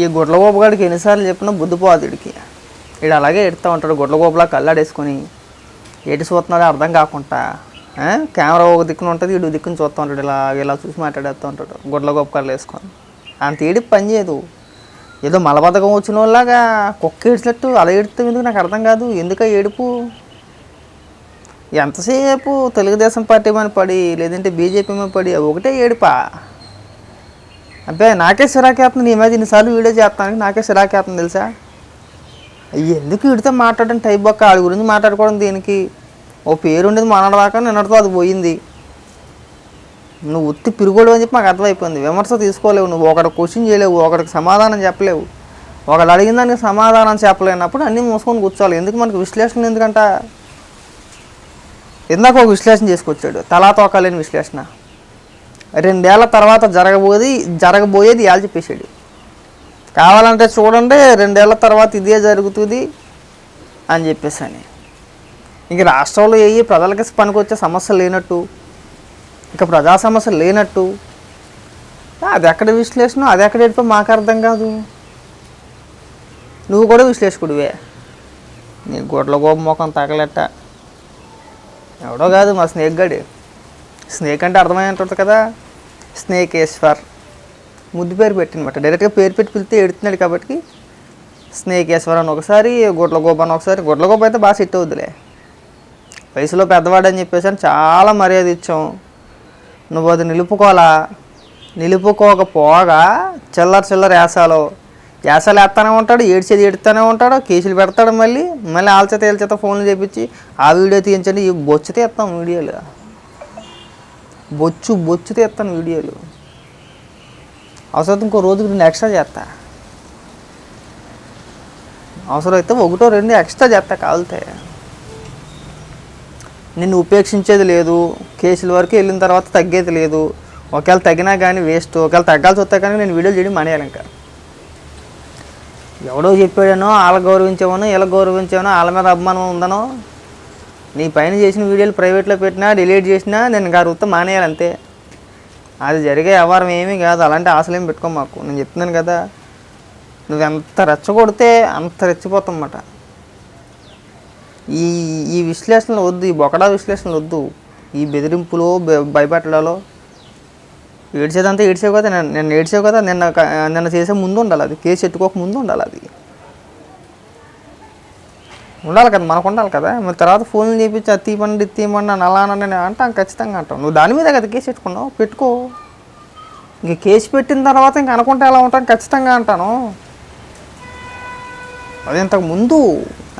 ఈ గుడ్లగోపగాడికి ఎన్నిసార్లు చెప్పినా బుద్ధి పోదు వీడు అలాగే ఎడుతూ ఉంటాడు గుడ్లగోపలా కళ్ళాడేసుకొని. ఎటు చూస్తున్నాడో అర్థం కాకుండా కెమెరా ఒక దిక్కున ఉంటుంది వీడు దిక్కుని చూస్తూ ఉంటాడు ఇలా ఇలా చూసి మాట్లాడేస్తూ ఉంటాడు గుడ్లగోప కళ్ళు వేసుకొని అంత ఏడి పని చేయదు. ఏదో మలబద్ధకం వచ్చిన వాళ్ళగా కుక్క ఏడ్చినట్టు అలా ఏడుతాం ఎందుకు? నాకు అర్థం కాదు. ఎందుక ఏడుపు? ఎంతసేపు తెలుగుదేశం పార్టీ మీద పడి లేదంటే బీజేపీ మీద పడి ఒకటే ఏడుపా? అబ్బాయి నాకే సిరాకేస్తుంది నీ మీద ఇన్నిసార్లు వీడియో చేస్తానికి నాకే సిరాకేస్తుంది తెలుసా? ఎందుకు వీడితో మాట్లాడడం? టైప్ బొక్క ఆడి గురించి మాట్లాడుకోవడం దీనికి. ఓ పేరు ఉండేది మాట్లాడదాకా నిన్నటితో అది పోయింది. నువ్వు ఉత్తి పిరుగోడు అని చెప్పి మాకు అర్థమైపోయింది. విమర్శ తీసుకోలేవు నువ్వు. ఒకటి క్వశ్చన్ చేయలేవు. ఒకటికి సమాధానం చెప్పలేవు. ఒకళ్ళు అడిగిన దానికి సమాధానం చెప్పలేనప్పుడు అన్నీ మూసుకొని కూర్చోవాలి. ఎందుకు మనకు విశ్లేషణ ఎందుకంట? ఇందాక ఒక విశ్లేషణ చేసుకొచ్చాడు. తలా తోకలేని విశ్లేషణ. రెండేళ్ళ తర్వాత జరగబోయేది జరగబోయేది ఇవాళ చెప్పేశాడు. కావాలంటే చూడండి రెండేళ్ళ తర్వాత ఇదే జరుగుతుంది అని చెప్పేసి అని ఇంక రాష్ట్రంలో ఏ ప్రజలకి పనికొచ్చే సమస్యలు లేనట్టు ఇక ప్రజా సమస్యలు లేనట్టు అది ఎక్కడ విశ్లేషణ అది ఎక్కడ ఏడిపో మాకు అర్థం కాదు. నువ్వు కూడా విశ్లేషకుడివే. నీ గొడ్ల గోప ముఖం తగలెట్ట. ఎవడో కాదు మా స్నేక్ గడి స్నేక్ అంటే అర్థమై ఉంటుంది కదా? స్నేకేశ్వర్ ముద్దు పేరు పెట్టినమాట. డైరెక్ట్గా పేరు పెట్టి పిలిస్తే ఎడుతున్నాడు కాబట్టి స్నేకేశ్వర్ అని ఒకసారి గుడ్ల గోప అని ఒకసారి. గుడ్ల గోప అయితే బాగా సెట్ అవుద్దిలే. వయసులో పెద్దవాడు అని చెప్పేసి అని చాలా మర్యాద ఇచ్చాం. నువ్వు అది నిలుపుకోవాలా? నిలుపుకోకపోగా చిల్లర చిల్లర వేసాలో వేసాలు వేస్తానే ఉంటాడు ఏడ్చేది ఏడుతూనే ఉంటాడు కేసులు పెడతాడు మళ్ళీ. మళ్ళీ ఆల్చేత ఏల్చేత ఫోన్లు చేపించి ఆ వీడియో తీయించండి ఈ బొచ్చు తీస్తాం వీడియోలు. బొచ్చు బొచ్చు తీస్తాను వీడియోలు. అవసరం ఇంకో రోజుకి రెండు ఎక్స్ట్రా చేస్తా. అవసరం అయితే ఒకటో రెండు ఎక్స్ట్రా చేస్తా కావాలితే. నిన్ను ఉపేక్షించేది లేదు కేసుల వరకు వెళ్ళిన తర్వాత తగ్గేది లేదు. ఒకవేళ తగ్గినా కానీ వేస్ట్ ఒకవేళ తగ్గాల్సి వస్తే కానీ నేను వీడియోలు చేయడం మానేయాలి ఇంకా. ఎవడో చెప్పాడనో వాళ్ళ గౌరవించామనో ఇలా గౌరవించామనో వాళ్ళ మీద అభిమానం ఉందనో నీ పైన చేసిన వీడియోలు ప్రైవేట్లో పెట్టినా డిలీట్ చేసినా నేను గారు వృత్తి మానేయాలి అంతే. అది జరిగే వ్యవహారం ఏమీ కాదు అలాంటి ఆశలు పెట్టుకో మాకు. నేను చెప్తున్నాను కదా నువ్వు ఎంత రెచ్చగొడితే అంత రెచ్చిపోతామన్నమాట ఈ ఈ విశ్లేషణలు వద్దు ఈ బొకడా విశ్లేషణలు వద్దు. ఈ బెదిరింపులు భయపెట్టడాలో. ఏడ్చేదంతా ఏడ్చేవు కదా నేను నేను ఏడ్చేవు కదా నిన్న నిన్న చేసే ముందు ఉండాలి అది. కేసు ఎట్టుకోక ముందు ఉండాలి అది. ఉండాలి కదా మనకు ఉండాలి కదా. మరి తర్వాత ఫోన్లు చేపించి అది తీయమండి ఇది తీయమండి అని అలా అని అంటాం ఖచ్చితంగా అంటాం నువ్వు దాని మీద కదా కేసు పెట్టుకున్నావు? పెట్టుకో. ఇంక కేసు పెట్టిన తర్వాత ఇంక అనుకుంటే ఎలా ఉంటాం ఖచ్చితంగా అంటాను. అది ఇంతకు ముందు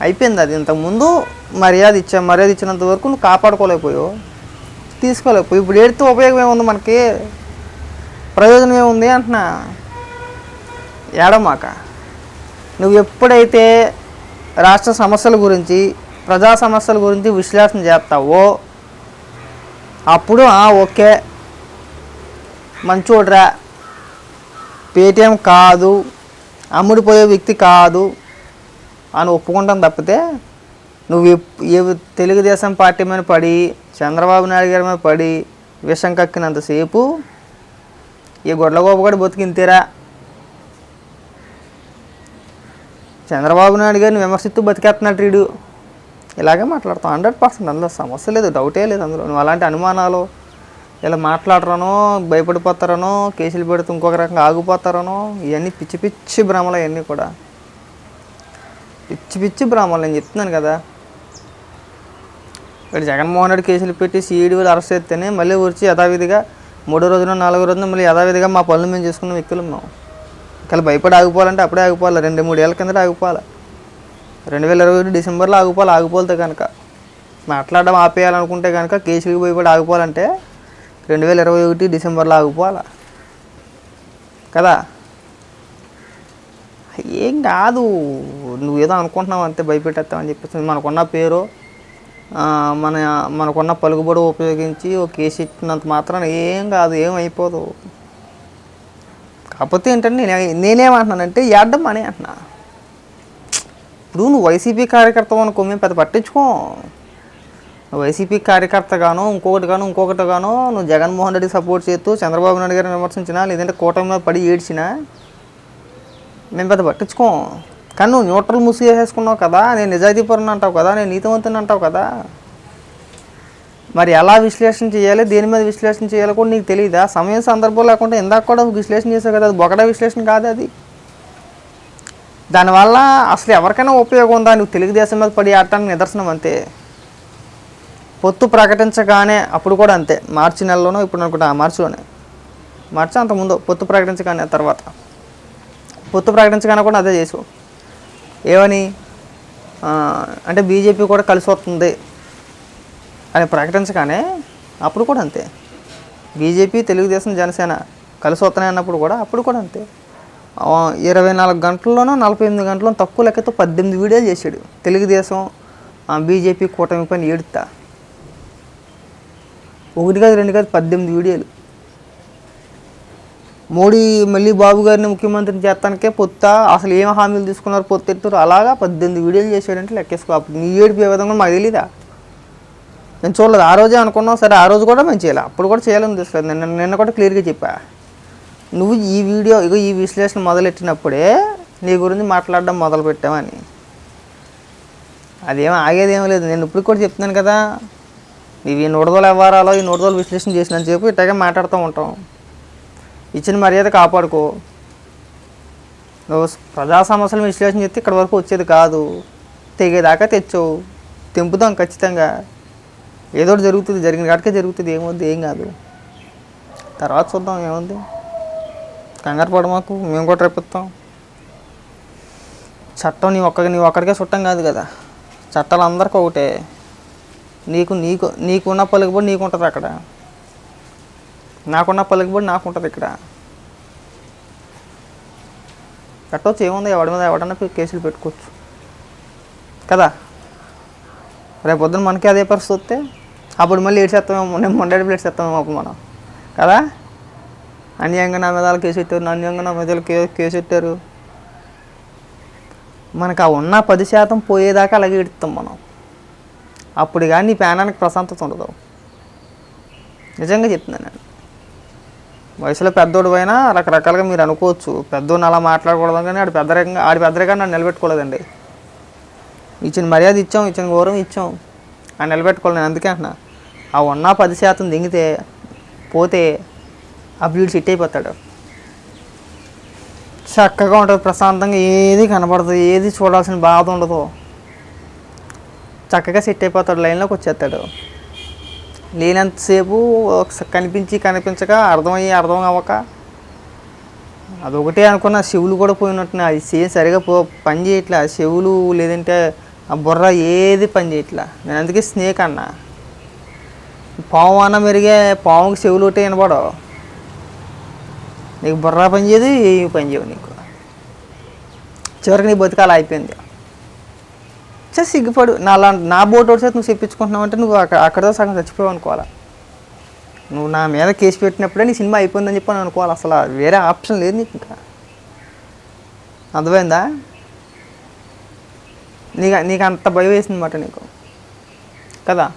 అయిపోయింది అది. ఇంతకు ముందు మర్యాద ఇచ్చా మర్యాద ఇచ్చినంత వరకు నువ్వు కాపాడుకోలేకపోయావు. తీసుకోలేకపోయి ఇప్పుడు ఏడితే ఉపయోగం ఏముంది మనకి? ప్రయోజనం ఏముంది అంటున్నా? ఏడమాక నువ్వు ఎప్పుడైతే రాష్ట్ర సమస్యల గురించి ప్రజా సమస్యల గురించి విశ్లేషణ చేస్తావో? అప్పుడు "ఆ, ఓకే. మంచోడ్రా. పేటీఎం కాదు. అమ్ముడిపోయే వ్యక్తి కాదు. అని ఒప్పుకుంటాం తప్పితే నువ్వు ఏ తెలుగుదేశం పార్టీ మీద పడి చంద్రబాబు నాయుడు గారి మీద పడి విషం కక్కినంతసేపు ఈ గొడ్లగోప కూడా బతికింతేరా చంద్రబాబు నాయుడు గారిని విమర్శిస్తూ బతికేస్తున్నాడు వీడు ఇలాగే మాట్లాడతాం. హండ్రెడ్ పర్సెంట్ అందులో సమస్య లేదు డౌటే లేదు అందులో. నువ్వు అలాంటి అనుమానాలు ఇలా మాట్లాడరనో భయపడిపోతారనో కేసులు పెడితే ఇంకొక రకంగా ఆగిపోతారనో ఇవన్నీ పిచ్చి పిచ్చి భ్రమలు అవన్నీ కూడా. పిచ్చి పిచ్చి భ్రమలు నేను చెప్తున్నాను కదా. ఇక్కడ జగన్మోహన్ రెడ్డి కేసులు పెట్టి సీఈడీలు అరెస్ట్ చేస్తేనే మళ్ళీ వచ్చి యథావిధిగా మూడో రోజున నాలుగో రోజున మళ్ళీ యథావిధిగా మా పనులు మేము చేసుకున్న వ్యక్తులు మేము ఇక్కడ భయపడి ఆగిపోవాలంటే అప్పుడే ఆగిపోవాలి. రెండు మూడేళ్ళ కిందట ఆగిపోవాలి. రెండు వేల ఇరవై ఒకటి డిసెంబర్లో ఆగిపోవాలి. ఆగిపోతే కనుక మాట్లాడడం ఆపేయాలనుకుంటే కనుక కేసుకి భయపడి ఆగిపోవాలంటే రెండు వేల ఇరవై ఒకటి డిసెంబర్లో ఆగిపోవాలా. కదా? ఏం కాదు. నువ్వేదో అనుకుంటున్నావు అంతే భయపెట్టేస్తావని చెప్పేసి. మనకున్న పేరు మన మనకున్న పలుకుబడి ఉపయోగించి ఒక కేసు ఇచ్చినంత మాత్రాన ఏం కాదు ఏం అయిపోదు. కాకపోతే ఏంటంటే నేను నేనేమంటున్నానంటే ఏడ్డం అని అంటున్నా. ఇప్పుడు నువ్వు వైసీపీ కార్యకర్త అనుకో మేము పెద్ద పట్టించుకో. వైసీపీ కార్యకర్త గాను ఇంకొకటి గాను ఇంకొకటి గాను నువ్వు జగన్మోహన్ రెడ్డి సపోర్ట్ చేస్తూ చంద్రబాబు నాయుడు గారిని విమర్శించినా లేదంటే కూటమిలో పడి ఏడ్చినా మేము పెద్ద పట్టించుకోం. కానీ నువ్వు న్యూట్రల్ ముసి వేసేసుకున్నావు కదా నేను నిజాయితీపరుని అంటావు కదా నేను నీతివంతుని అంటావు కదా. మరి ఎలా విశ్లేషణ చేయాలి? దేని మీద విశ్లేషణ చేయాలో కూడా నీకు తెలియదా సమయం సందర్భం లేకుండా ఇందాక కూడా విశ్లేషణ చేసావు కదా అది బొకడా విశ్లేషణ కాదు అది. దానివల్ల అసలు ఎవరికైనా ఉపయోగం ఉందా? నువ్వు తెలుగుదేశం మీద పడి ఆడటానికి నిదర్శనం అంతే. పొత్తు ప్రకటించగానే అప్పుడు కూడా అంతే. మార్చి నెలలోనో ఇప్పుడు అనుకుంటా మార్చిలోనే. మార్చి అంతకుముందు పొత్తు ప్రకటించగానే తర్వాత. పొత్తు ప్రకటించగానే కూడా అదే చేసావు. ఏమని? అంటే బీజేపీ కూడా కలిసి వస్తుంది. అని ప్రకటించగానే అప్పుడు కూడా అంతే. బీజేపీ తెలుగుదేశం జనసేన కలిసి వస్తున్నాయి అన్నప్పుడు కూడా అప్పుడు కూడా అంతే. ఇరవై నాలుగు గంటల్లోనో నలభై ఎనిమిది గంటల్లో తక్కువ లెక్కతో పద్దెనిమిది వీడియోలు చేశాడు. తెలుగుదేశం బీజేపీ కూటమి పైన ఏడుతా ఒకటి కాదు రెండు కాదు పద్దెనిమిది వీడియోలు. మోడీ మళ్ళీ బాబు గారిని ముఖ్యమంత్రిని చేస్తానికే పొత్త అసలు ఏం హామీలు తీసుకున్నారు పొత్తు అలాగా పద్దెనిమిది వీడియోలు చేసాడంటే లెక్కేసుకో. అప్పుడు నీ ఏడుపు ఏ విధంగా మాకు తెలీదా? నేను చూడలేదు. ఆ రోజే అనుకున్నాం సరే ఆ రోజు కూడా మేము చేయాలి. అప్పుడు కూడా చేయాలని తెలుసు నిన్న నిన్న కూడా క్లియర్గా చెప్పా. నువ్వు ఈ వీడియో ఇగో ఈ విశ్లేషణ మొదలెట్టినప్పుడే నీ గురించి మాట్లాడడం మొదలు పెట్టామని. అదేం ఆగేదేం లేదు. నేను ఇప్పుడు కూడా చెప్తున్నాను కదా. ఇవి నుడదలు వ్యవహారాలు ఈ నుడదలు విశ్లేషణ చేసినని చెప్పి ఇట్లాగే మాట్లాడుతూ ఉంటాం. ఇచ్చిన మర్యాద కాపాడుకో. నువ్వు ప్రజా సమస్యలు విశ్లేషణ చేస్తే ఇక్కడ వరకు వచ్చేది కాదు. తెగేదాకా తెచ్చావు. తెంపుదాం ఖచ్చితంగా. ఏదో ఒకటి జరుగుతుంది జరిగిన కాడికే జరుగుతుంది ఏమవుద్ది ఏం కాదు. తర్వాత చూద్దాం ఏముంది. కంగారు పడ మాకు మేము కూడా రేపిస్తాం చట్టం నీ ఒక్క నీ ఒక్కడికే చుట్టం కాదు కదా. చట్టాలు అందరికీ ఒకటే. నీకు నీకు నీకున్న పలుకుబడి నీకు ఉంటుంది అక్కడ. నాకున్న పలుకుబడి నాకు ఉంటుంది ఇక్కడ. పెట్టవచ్చు ఏముంది ఎవడి మీద ఎవడన్నా కేసులు పెట్టుకోవచ్చు. కదా? రేపు పొద్దున మనకి అదే పరిస్థితి వస్తే అప్పుడు మళ్ళీ ఏడ్చేస్తామేమో నేను మొండేడు ప్లేట్స్ ఎత్తామేమో అప్పుడు మనం. కదా? అన్యాయంగా నా మీద వాళ్ళు కేసు పెట్టారు అన్యాయంగా నా మీద కేసు పెట్టారు. మనకు ఆ ఉన్న పది శాతం పోయేదాకా అలాగే ఇడుతాం మనం. అప్పుడు కానీ నీ ప్రాణానికి ప్రశాంతత ఉండదు. నిజంగా చెప్తున్నాను నేను. వయసులో పెద్దోడు పోయినా రకరకాలుగా మీరు అనుకోవచ్చు. పెద్దోడిని అలా మాట్లాడకూడదు కానీ ఆడు పెద్దరికంగా ఆడి పెద్దరిగా నన్ను నిలబెట్టుకోలేదండి. ఇచ్చిన మర్యాద ఇచ్చాం ఇచ్చిన గౌరవం ఇచ్చాం. ఆ నిలబెట్టుకోలేదు నేను అందుకే అంటున్నా. ఆ ఉన్న పది శాతం దిగితే పోతే ఆ వీడు సెట్ అయిపోతాడు. చక్కగా ఉంటుంది ప్రశాంతంగా ఏది కనబడదు ఏది చూడాల్సిన బాధ ఉండదు. చక్కగా సెట్ అయిపోతాడు లైన్లోకి వచ్చేస్తాడు. లేనంతసేపు కనిపించి కనిపించక అర్థమయ్యి అర్థం అవ్వక అదొకటే అనుకున్న చెవులు కూడా పోయినట్టున అది సేమ్ సరిగా పో పని చేయట్లే. ఆ చెవులు లేదంటే ఆ బుర్ర ఏది పని చేయట్లే. నేను అందుకే స్నేక్ అన్నా. పాము అన్న మెరిగే పాముకి చెవులు ఒకటే వినపడవు. నీకు బుర్ర పని చేయదు ఏమి పని చేయవు నీకు. చివరికి నీ బతుకాలు అయిపోయింది. చే సిగ్గుపడు. నా లా- నా బోట్ ఒకటి నువ్వు చెప్పించుకుంటున్నావు అంటే నువ్వు అక్కడ అక్కడతో సగం చచ్చిపోయావు అనుకోవాలా? నువ్వు నా మీద కేసు పెట్టినప్పుడే నీ సినిమా అయిపోయిందని చెప్పి అని అనుకోవాలి? అసలు వేరే ఆప్షన్ లేదు నీకు ఇంకా. అర్థమైందా? నీకు నీకు అంత భయం వేసింది అనమాట నీకు. కదా?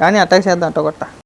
కానీ అటాక్ చేద్దాం అట్టొకట్ట